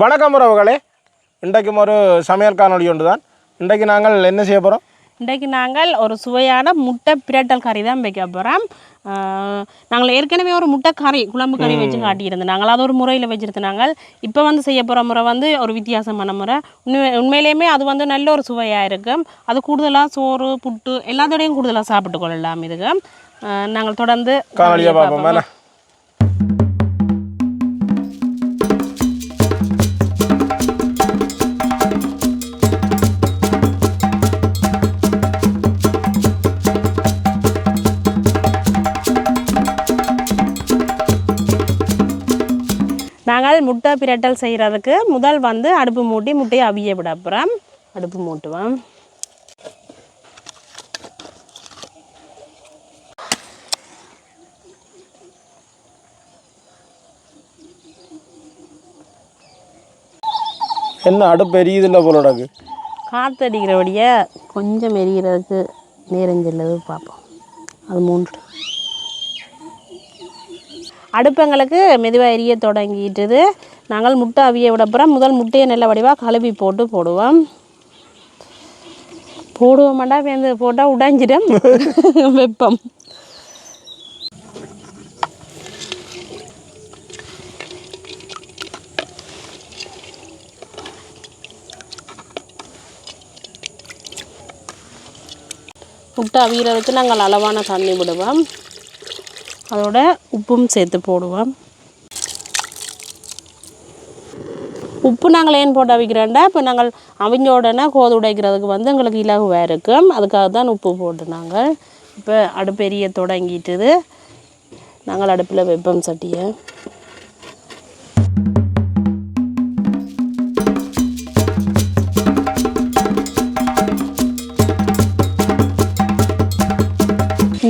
வணக்கம் உறவுகளே. இன்றைக்கும் ஒரு சமையல் காணொளி ஒன்று தான் இன்றைக்கு நாங்கள் என்ன செய்ய போகிறோம் இன்றைக்கு நாங்கள் ஒரு சுவையான முட்டை பிரட்டல் கறி தான் வைக்க போகிறோம் நாங்கள் ஏற்கனவே ஒரு முட்டை கறி குழம்பு கறி வச்சு காட்டியிருந்தோம். நாங்கள் அது ஒரு முறையில் வச்சுருந்தோம் நாங்கள். இப்போ வந்து செய்ய போகிற முறை வந்து ஒரு வித்தியாசமான முறை. உண்மை உண்மையிலேயுமே அது வந்து நல்ல ஒரு சுவையாக இருக்கும். அது கூடுதலாக சோறு புட்டு எல்லாத்தோடையும் கூடுதலாக சாப்பிட்டு கொள்ளலாம் இதுக்கு நாங்கள் தொடர்ந்து காணொலியை பார்ப்போம்? நாங்கள் முட்டை பிரட்டல் செய்கிறதுக்கு முதல் வந்து அடுப்பு மூட்டி முட்டையை அவிய விட அப்புறம் அடுப்பு மூட்டுவோம். என்ன அடுப்பு எரியுதில்ல போலடாக்கு காற்றடிக்கிறபடியே கொஞ்சம் எரிகிறதுக்கு நேரஞ்சல்லது பார்ப்போம். அது மூன்று. அடுப்பங்களுக்கு மெதுவாக எரிய தொடங்கிட்டுது. நாங்கள் முட்டை அவிய விடப்புறம் முதல் முட்டையை நல்ல வடிவாக கழுவி போட்டு போடுவோம். போடுவோமாண்டா வேந்து போட்டால் உடைஞ்சிடும். வெப்பம். முட்டை அவியறதுக்கு நாங்கள் அளவான தண்ணி விடுவோம். அதோட உப்பும் சேர்த்து போடுவோம். உப்பு நாங்கள் ஏன் போட்டு அவிக்கிறோண்டா இப்போ நாங்கள் அவிஞ்ச உடனே கோது உடைக்கிறதுக்கு வந்து எங்களுக்கு இலகுவாக இருக்கும் அதுக்காக தான் உப்பு போட்டு நாங்கள். இப்போ அடுப்பெரிய தொடங்கிட்டுது. நாங்கள் அடுப்பில் வெப்பம் சட்டியை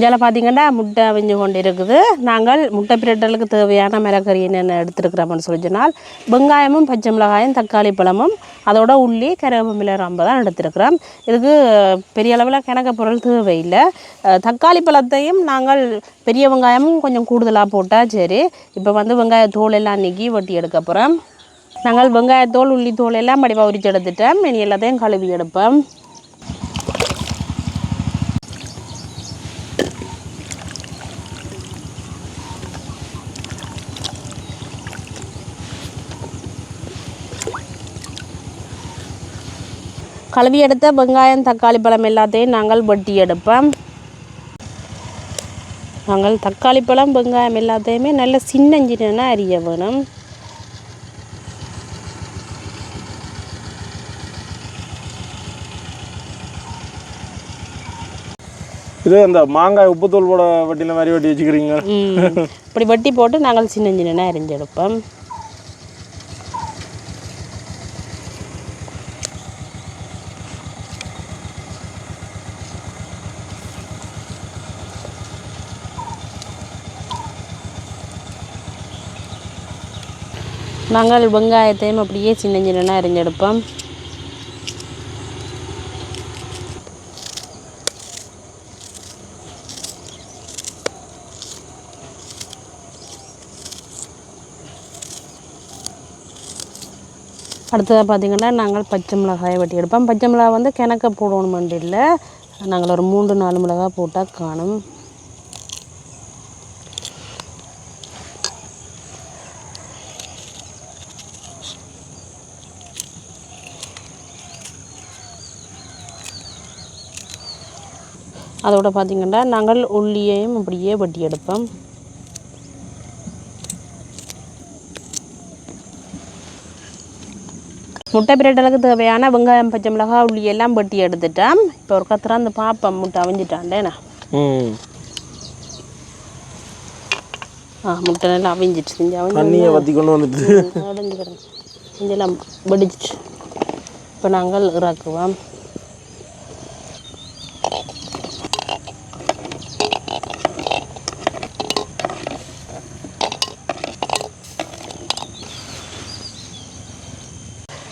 இந்தியாவில் பார்த்தீங்கன்னா முட்டை அவிஞ்சு கொண்டு இருக்குது நாங்கள் முட்டை பிரட்டலுக்கு தேவையான மிளகறி என்னென்ன எடுத்துருக்கிறோம்னு சொல்லி சொன்னால் வெங்காயமும் பச்சை மிளகாயும் தக்காளி பழமும் அதோட உள்ளி கருவேப்பிலை ரொம்ப தான் எடுத்துருக்கிறோம். இதுக்கு பெரிய அளவில் கிணக்க பொருள் தேவையில்லை. தக்காளி பழத்தையும் நாங்கள் பெரிய வெங்காயமும் கொஞ்சம் கூடுதலாக போட்டால் சரி. இப்போ வந்து வெங்காய தோல் எல்லாம் நீக்கி வெட்டி எடுக்க போகிறோம் நாங்கள் வெங்காயத்தோல் உள்ளி தோல் எல்லாம் படிப்பாக உரிச்சு எடுத்துட்டோம். இனி எல்லாத்தையும் கழுவி எடுப்போம். கழுவி எடுத்த வெங்காயம் தக்காளி பழம் எல்லாத்தையும் நாங்கள் வெட்டி எடுப்போம் நாங்கள் தக்காளி பழம் வெங்காயம் எல்லாத்தையுமே நல்ல சின்ன சின்ன அரிய வேணும். இது அந்த மாங்காய் உப்புத்தூள் போட வெட்டின மாதிரி வெட்டி வச்சுக்கிறீங்க. இப்படி வெட்டி போட்டு நாங்கள் சின்ன சின்ன அரிஞ்சு நாங்கள் வெங்காயத்தையும் அப்படியே சின்ன சின்னனாக அரிஞ்செடுப்போம் அடுத்ததாக பார்த்தீங்கன்னா நாங்கள் பச்சை மிளகாயை வெட்டி எடுப்போம். பச்சை மிளகாய் வந்து கிணக்க போடணும் இல்லை நாங்கள் ஒரு மூன்று நாலு மிளகாய் போட்டால் காணும். அதோட பார்த்தீங்கன்னா நாங்கள் உள்ளியையும் அப்படியே வெட்டி எடுப்போம். முட்டை பிரட்டலுக்கு தேவையான வெங்காயம் பச்சை மிளகாய் உள்ளி எல்லாம் வெட்டி எடுத்துட்டேன் இப்போ ஒரு கத்திரம் அந்த பாப்பம் முட்டை அவிஞ்சிட்டாண்டேண்ணா ம். ஆ முட்டை நல்லா அவிஞ்சிட்டு செஞ்சு அவிஞ்சு தண்ணியை வற்றி கொண்டு வந்துட்டு. அடைஞ்சு கிடங்க செஞ்செல்லாம் வெடிச்சிட்டு இப்போ நாங்கள் இறக்குவோம்.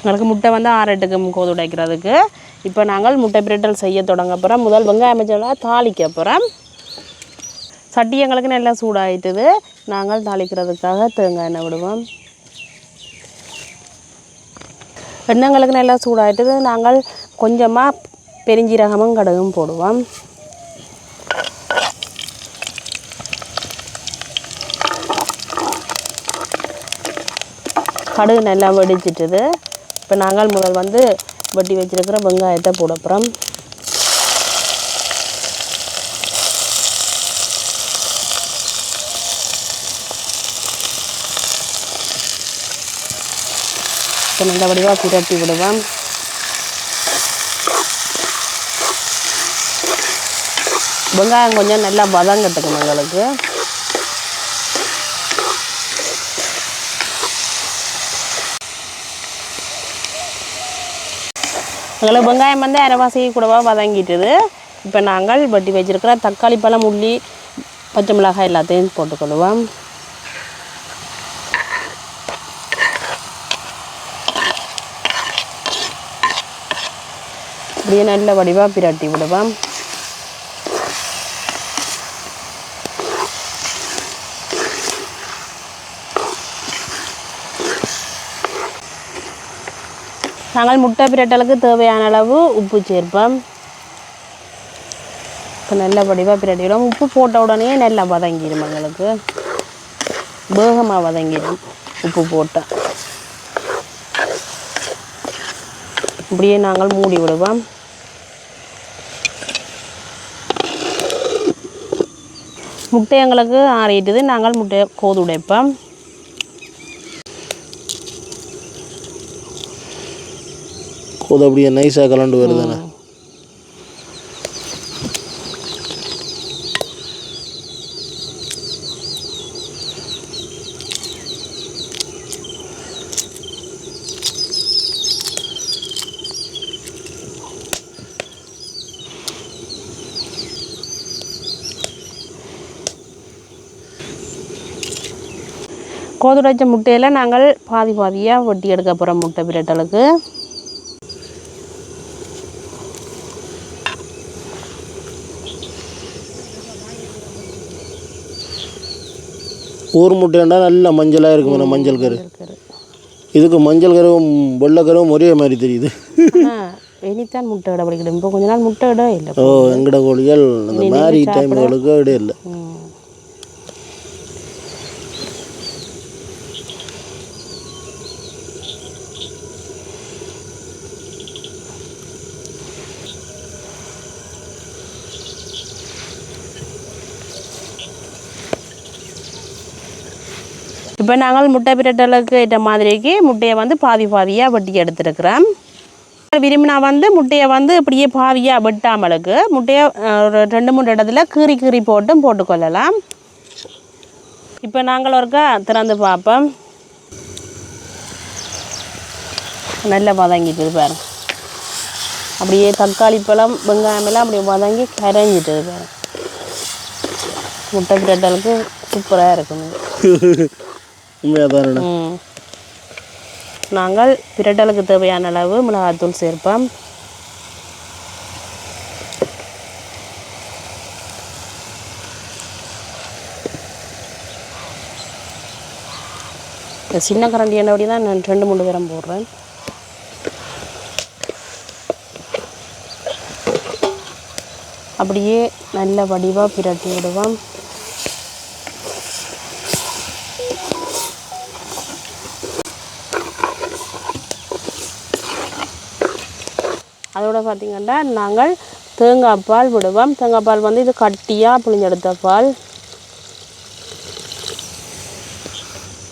எங்களுக்கு முட்டை வந்து ஆறு எட்டுக்கு கோது உடைக்கிறதுக்கு. இப்போ நாங்கள் முட்டை பிரட்டல் செய்ய தொடங்க போகிறோம் முதல் வெங்காயம் பச்சை தாளிக்க போகிறோம் சட்டி எங்களுக்கு நல்லா சூடாயிட்டுது. நாங்கள் தாளிக்கிறதுக்காக தேங்காய் எண்ணெய் விடுவோம். எண்ணெய்களுக்கு நல்லா சூடாயிட்டது. நாங்கள் கொஞ்சமாக பெருஞ்சீரகமும் கடுகும் போடுவோம். கடுகு நல்லா வெடிச்சிட்டுது. இப்போ நாங்கள் முதல் வந்து வெட்டி வச்சிருக்கிற வெங்காயத்தை போட போகிறோம் இப்போ நல்ல வடிவாக புரட்டி விடுவோம். வெங்காயம் கொஞ்சம் நல்லா வதங்கட்டுக்கும் எங்களுக்கு. எங்களுக்கு வெங்காயம் வந்து அரைவாசி கூடவா வதங்கிட்டுது. இப்போ நாங்கள் வட்டி வச்சிருக்கிற தக்காளி பழம் உள்ளி பச்சை மிளகாய் எல்லாத்தையும் போட்டுக்கொள்வோம். அப்படியே நல்ல வடிவாக பிரட்டி விடுவோம். நாங்கள் முட்டை பிரட்டலுக்கு தேவையான அளவு உப்பு சேர்ப்போம். இப்போ நல்ல வடிவாக பிரட்டிவிடும் உப்பு போட்ட உடனே நல்லா வதங்கிடும் எங்களுக்கு. வேகமாக வதங்கிடும் உப்பு போட்டால் இப்படியே நாங்கள் மூடி விடுவோம். முட்டை எங்களுக்கு ஆறிட்டுது. நாங்கள் முட்டையை கோது உடைப்போம் போது அப்படியே நைஸாக கலண்டு வருதுண்ணே. கோதுடைச்ச முட்டையில் நாங்கள் பாதி பாதியாக வெட்டி எடுக்க போகிறோம் முட்டை பிரட்டலுக்கு. ஊர் முட்டைண்டா நல்ல மஞ்சளாக இருக்கும் மஞ்சள் கரு. இதுக்கு மஞ்சள் கருவும் வெள்ளை கருவும் ஒரே மாதிரி தெரியுது. இனித்தான் முட்டை இட படிக்கணும் இப்போ கொஞ்ச நாள் முட்டை இட இல்லை. ஓ எங்கட கோழிகள் அந்த மாதிரி டைம்களுக்கு இடையே இல்லை. இப்போ நாங்கள் முட்டை பிரட்டலுக்கு ஏற்ற மாதிரிக்கு முட்டையை வந்து பாதி பாதியாக வெட்டி எடுத்துருக்குறோம். விரும்பினா வந்து முட்டையை வந்து இப்படியே பாதியாக வெட்டாமலுக்கு முட்டையை ஒரு ரெண்டு மூணு இடத்துல கீறி கீறி போட்டும் போட்டுக்கொள்ளலாம். இப்போ நாங்கள் ஒருக்கா திறந்து பார்ப்போம். நல்லா வதங்கிட்டு பாரு அப்படியே தக்காளி பழம் வெங்காயம் எல்லாம் அப்படியே வதங்கி கரைஞ்சிட்டு பாரு முட்டை பிரட்டலுக்கு சூப்பராக இருக்குங்க. உண்மையாக நாங்கள் பிரட்டலுக்கு தேவையான அளவு மிளகாத்தூள் சேர்ப்போம். சின்ன கரண்டி என்ன தான் நான் ரெண்டு மூணு தரம் போடுறேன். அப்படியே நல்ல வடிவாக பிரட்டி விடுவோம். அதோட பார்த்திங்கன்னா நாங்கள் தேங்காய் பால் விடுவோம். தேங்காய் பால் வந்து இது கட்டியாக புளிஞ்செடுத்த பால்.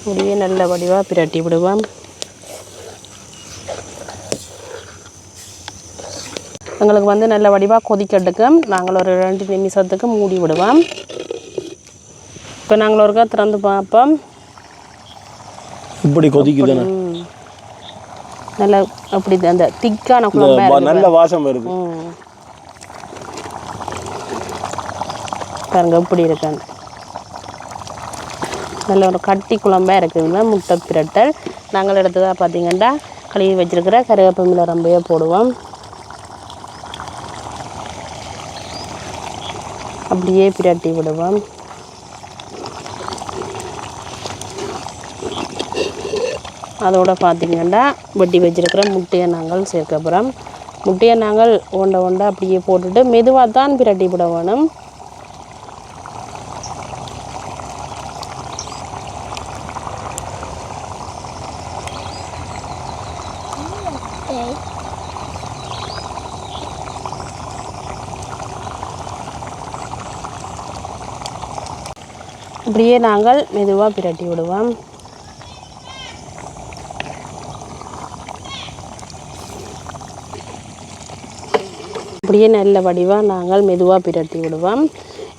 அப்படியே நல்ல வடிவாக பிரட்டி விடுவோம். எங்களுக்கு வந்து நல்ல வடிவாக கொதிக்கட்டுக்கும் நாங்கள் ஒரு ரெண்டு நிமிஷத்துக்கு மூடி விடுவோம். இப்போ நாங்கள் ஒருக்கா திறந்து பார்ப்போம். இப்படி கொதிக்குதானே ம். நல்ல அப்படி அந்த திக்கான குழம்பா இருக்கு நல்ல வாசம் வருது ம். பாருங்க எப்படி இருக்கான்னு நல்ல ஒரு கட்டி குழம்பா இருக்குதுங்க முட்டை பிரட்டல். நாங்கள் எடுத்ததாக பார்த்தீங்கன்னா கழுவி வச்சிருக்கிற கருவேப்பிலை ரம்பையை போடுவோம். அப்படியே பிரட்டி விடுவோம். அதோட பார்த்தீங்கன்னா வெட்டி வச்சிருக்கிற முட்டையை நாங்கள் சேர்க்க போகிறோம் முட்டையை நாங்கள் ஒண்டை ஒண்டை அப்படியே போட்டுட்டு மெதுவாக தான் பிரட்டி விட வேணும். இப்படியே நாங்கள் மெதுவாக பிரட்டி விடுவோம். அப்படியே நல்ல வடிவாக நாங்கள் மெதுவாக பிரட்டி விடுவோம்.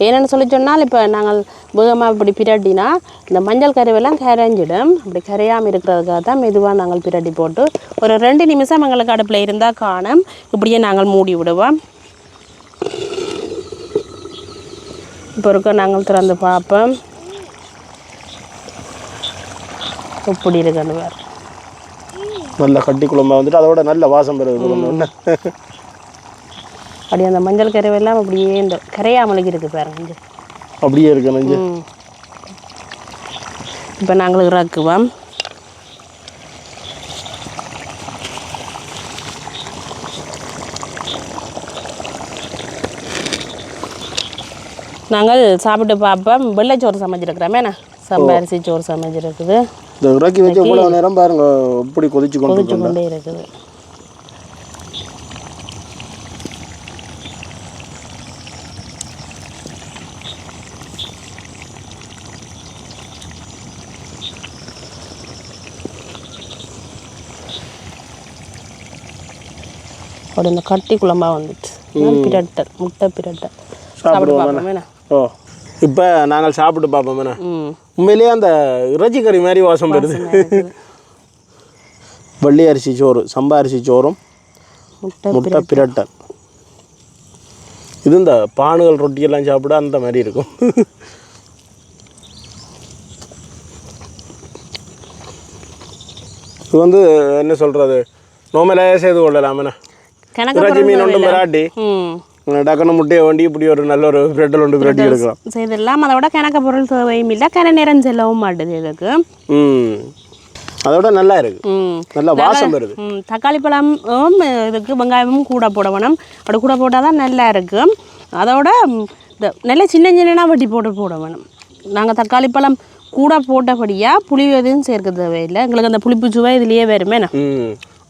ஏன்னு சொல்லி சொன்னால் இப்போ நாங்கள் வேகமாக இப்படி பிரட்டினா இந்த மஞ்சள் கருவெல்லாம் கரைஞ்சிடும். அப்படி கரையாமல் இருக்கிறதுக்காக தான் மெதுவாக நாங்கள் பிரட்டி போட்டு ஒரு ரெண்டு நிமிஷம் எங்களுக்கு அடுப்பில் இருந்தால் காணும். இப்படியே நாங்கள் மூடி விடுவோம். இப்போ இருக்க நாங்கள் திறந்து பார்ப்போம். இப்படி இருக்குன்னு வேறு. நல்ல கட்டி குழம்பா வந்துட்டு அதோட நல்ல வாசம் பெறுது ஒன்று அப்படி அந்த மஞ்சள் கருவெல்லாம் அப்படியே இந்த கரையாமலுக்கு இருக்குது பாருங்க இங்க. அப்படியே இருக்கு இப்போ நாங்கள் இறக்குவோம் நாங்கள் சாப்பிட்டு பார்ப்போம். வெள்ளைச்சோறு சமைச்சிருக்கிறோமே என்ன சம்பா அரிசி சோறு சமைச்சிருக்குது. இந்த இறக்கி வச்சு இவ்வளோ நேரம் பாருங்க எப்படி கொதிச்சு கொண்டு கொண்டே இருக்குது. அப்படி இந்த கட்டி குழம்பா வந்துட்டு பிரட்டல் முட்டை பார்ப்போம் என்ன ஓ இப்போ நாங்கள் சாப்பிட்டு பார்ப்போம் என்ன ம். உண்மையிலேயே அந்த இறைச்சி கறி மாதிரி வாசம் வருது. வெள்ளி அரிசி சோறு சம்பா அரிசி சோறும் முட்டை பிரட்டல் இது இந்த பானுகள் ரொட்டியெல்லாம் சாப்பிட அந்த மாதிரி இருக்கும். இது வந்து என்ன சொல்கிறது நோமலாக செய்து கொள்ளலாம் இறைச்சி மீன் ஒன்று மிராட்டி டக்குன்னு முட்டையை வண்டி இப்படி ஒரு நல்ல ஒரு பிரெட்டில் ஒன்று பிரட்டி எடுக்கலாம். செய்திடலாம் அதோட கணக்க பொருள் தேவையும் இல்லை. கரை நேரம் செல்லவும் மாட்டுது இதுக்கு. அதோட நல்லா இருக்கு. நல்லா வாசம் வருது. தக்காளி பழமும் இதுக்கு வெங்காயமும் கூட போட வேணும் அப்படி கூட போட்டால் தான் நல்லா இருக்கும் அதோட இந்த நல்ல சின்ன சின்னனா வெட்டி போட்டு போட வேணும் நாங்கள் தக்காளி பழம் கூட போட்டபடியாக புளி எதுவும் சேர்க்க தேவையில்லை. எங்களுக்கு அந்த புளிப்பு சுவை இதுலேயே வருமே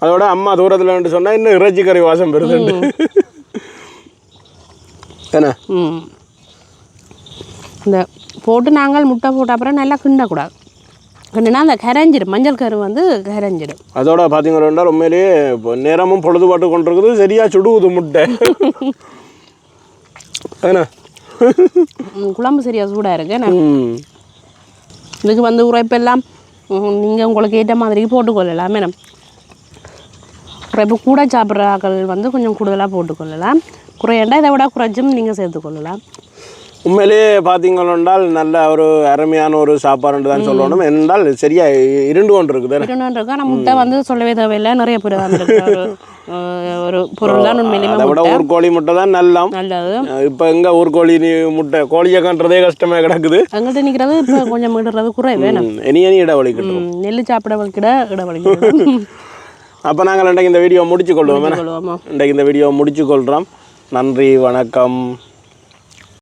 அதோட அம்மா தூரத்தில் வந்து சொன்னா இன்னும் இறைச்சி கறி வாசம் வருதுண்டு என்ன? ம். இந்த போட்டு நாங்கள் முட்டை போட்ட அப்புறம் நல்லா கிண்டக்கூடாது. கிண்டுனா அந்த கரைஞ்சிடும் மஞ்சள் கரு வந்து கரைஞ்சிடும் அதோட பார்த்தீங்கன்னா உண்மையிலேயே நேரமும் பொழுதுபாட்டு கொண்டிருக்குது. சரியா சுடுகுது முட்டை. என்ன? குழம்பு சரியா சூடாக இருக்கு. என்ன? இதுக்கு வந்து உரைப்பெல்லாம் நீங்கள் உங்களுக்கு ஏற்ற மாதிரி போட்டுக்கொள்ளலாம். மேடம் உரைப்பு கூட சாப்பிட்ற ஆக்கள் வந்து கொஞ்சம் கூடுதலாக போட்டுக்கொள்ளலாம். குறையண்டா இதை விட குறைச்சும் நீங்கள் சேர்த்துக்கொள்ளலாம். உண்மையிலேயே பார்த்தீங்கன்னால் நல்ல ஒரு அருமையான ஒரு சாப்பாடுன்னு தான் சொல்லணும். என்றால் சரியா இருண்டு கொண்டு இருக்குது இருக்கணுன்றக்கு ஆனால் முட்டை வந்து சொல்லவே தேவையில்லை. நிறைய பேர் ஒரு பொருள் தான் உண்மையிலுமே அதை விட ஒரு கோழி முட்டை தான் நல்லம். நல்லது. இப்போ எங்கே ஒரு கோழி முட்டை கோழியை கண்டுறதே கஷ்டமாக கிடக்குது. எங்கள்கிட்ட நிற்கிறது இப்போ கொஞ்சம் இடுறது குறைவே ம், இனி இனி இடைவெளி கிட்டும் ம், நெல் சாப்பிட வைக்கிட இடவழிக்கிட அப்போ நாங்கள் இன்றைக்கு இந்த வீடியோ முடிச்சு கொள்வோம் இன்றைக்கு இந்த வீடியோ முடிச்சு கொள்கிறோம் நன்றி வணக்கம்.